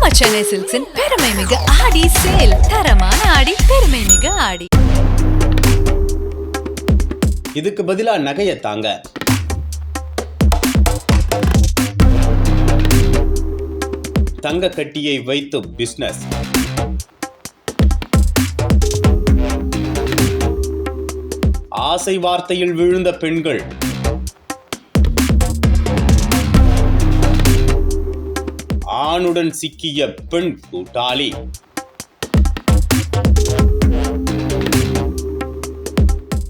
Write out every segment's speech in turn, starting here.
நம்ம சென்னை சில்க்ஸின் பெருமை மிகு ஆடி சேல் தரமான ஆடி பெருமை மிகு ஆடி. இதுக்கு பதிலா நகைய தாங்க. தங்க கட்டியை வைத்து பிசினஸ் ஆசை வார்த்தையில் விழுந்த பெண்கள். ஆணுடன் சிக்கிய பெண் கூட்டாளி.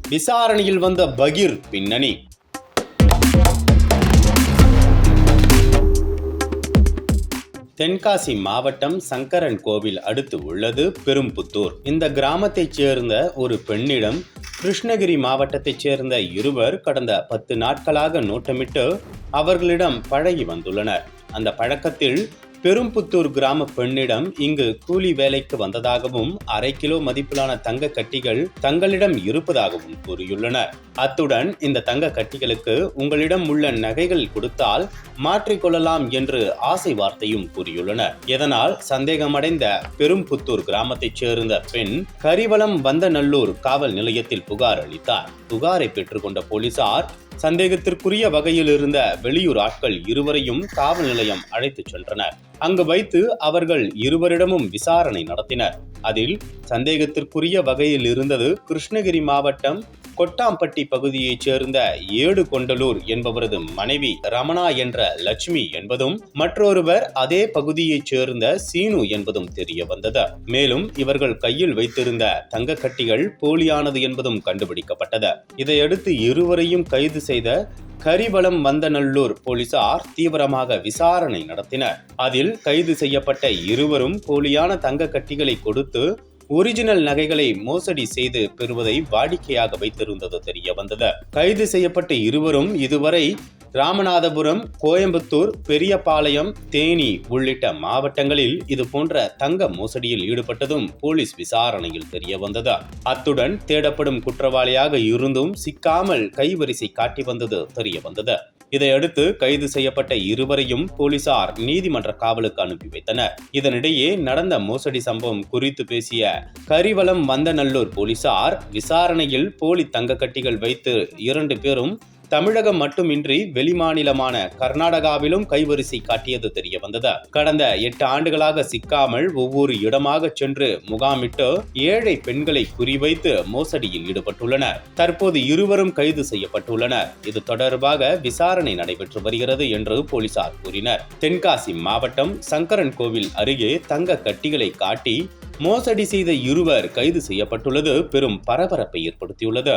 விசாரணையில் வந்த பகீர் பின்னணி. தென்காசி மாவட்டம் சங்கரன் கோவில் அடுத்து உள்ளது பெரும்புத்தூர். இந்த கிராமத்தைச் சேர்ந்த ஒரு பெண்ணிடம் கிருஷ்ணகிரி மாவட்டத்தைச் சேர்ந்த இருவர் கடந்த பத்து நாட்களாக நோட்டமிட்டு அவர்களிடம் பழகி வந்துள்ளனர். அந்த பழக்கத்தில் பெரும்புத்தூர் கிராம பெண்ணிடம் இங்கு கூலி வேலைக்கு வந்ததாகவும் அரை கிலோ மதிப்பிலான தங்க கட்டிகள் தங்களிடம் இருப்பதாகவும் கூறியுள்ளனர். அத்துடன் இந்த தங்க கட்டிகளுக்கு உங்களிடம் உள்ள நகைகள் கொடுத்தால் மாற்றிக்கொள்ளலாம் என்று ஆசை வார்த்தையும் கூறியுள்ளனர். இதனால் சந்தேகமடைந்த பெரும்புத்தூர் கிராமத்தைச் சேர்ந்த பெண் கரிவலம் வந்தநல்லூர் காவல் நிலையத்தில் புகார் அளித்தார். புகாரை பெற்றுக்கொண்ட போலீசார் சந்தேகத்திற்குரிய வகையில் இருந்த வெளியூர் ஆட்கள் இருவரையும் காவல் நிலையம் அழைத்துச் சென்றனர். அங்கு வைத்து அவர்கள் இருவரிடமும் விசாரணை நடத்தினர். அதில் சந்தேகத்திற்குரிய வகையில் இருந்தது கிருஷ்ணகிரி மாவட்டம் கொட்டாம்பட்டி பகுதியைச் சேர்ந்த ஏடு கொண்டலூர் என்பவரது மனைவி ரமணா என்ற லட்சுமி என்பதும் மற்றொருவர் அதே பகுதியைச் சேர்ந்த சீனு என்பதும் தெரிய வந்தது. மேலும் இவர்கள் கையில் வைத்திருந்த தங்க கட்டிகள் போலியானது என்பதும் கண்டுபிடிக்கப்பட்டது. இதையடுத்து இருவரையும் கைது செய்த கரிவலம் வந்தநல்லூர் போலீசார் தீவிரமாக விசாரணை நடத்தினர். அதில் கைது செய்யப்பட்ட இருவரும் போலியான தங்க கட்டிகளை கொடுத்து ஒரிஜினல் நகைகளை மோசடி செய்து பெறுவதை வாடிக்கையாக வைத்திருந்தது தெரிய வந்தது கைது செய்யப்பட்ட இருவரும் இதுவரை ராமநாதபுரம் கோயம்புத்தூர் பெரியபாளையம் தேனி உள்ளிட்ட மாவட்டங்களில் இது போன்ற தங்க மோசடியில் ஈடுபட்டதும் போலீஸ் விசாரணையில் தெரிய வந்தது. அத்துடன் தேடப்படும் குற்றவாளியாக இருந்தும் சிக்காமல் கைவரிசை காட்டி வந்தது தெரிய வந்தது. இதையடுத்து கைது செய்யப்பட்ட இருவரையும் போலீசார் நீதிமன்ற காவலுக்கு அனுப்பி வைத்தனர். இதனிடையே நடந்த மோசடி சம்பவம் குறித்து பேசிய கரிவலம் வந்தநல்லூர் போலீசார் விசாரணையில் போலி தங்க கட்டிகள் வைத்து இரண்டு பேரும் தமிழகம் மட்டுமின்றி வெளிமாநிலமான கர்நாடகாவிலும் கைவரிசை காட்டியது தெரிய வந்தது கடந்த எட்டு ஆண்டுகளாக சிக்காமல் ஒவ்வொரு இடமாக சென்று முகாமிட்டு ஏழை பெண்களை குறிவைத்து மோசடியில் ஈடுபட்டுள்ளனர். தற்போது இருவரும் கைது செய்யப்பட்டுள்ளனர். இது தொடர்பாக விசாரணை நடைபெற்று வருகிறது என்று போலீசார் கூறினர். தென்காசி மாவட்டம் சங்கரன் கோவில் அருகே தங்க கட்டிகளை காட்டி மோசடி செய்த இருவர் கைது செய்யப்பட்டுள்ளது. பெரும் பரபரப்பை ஏற்படுத்தியுள்ளது.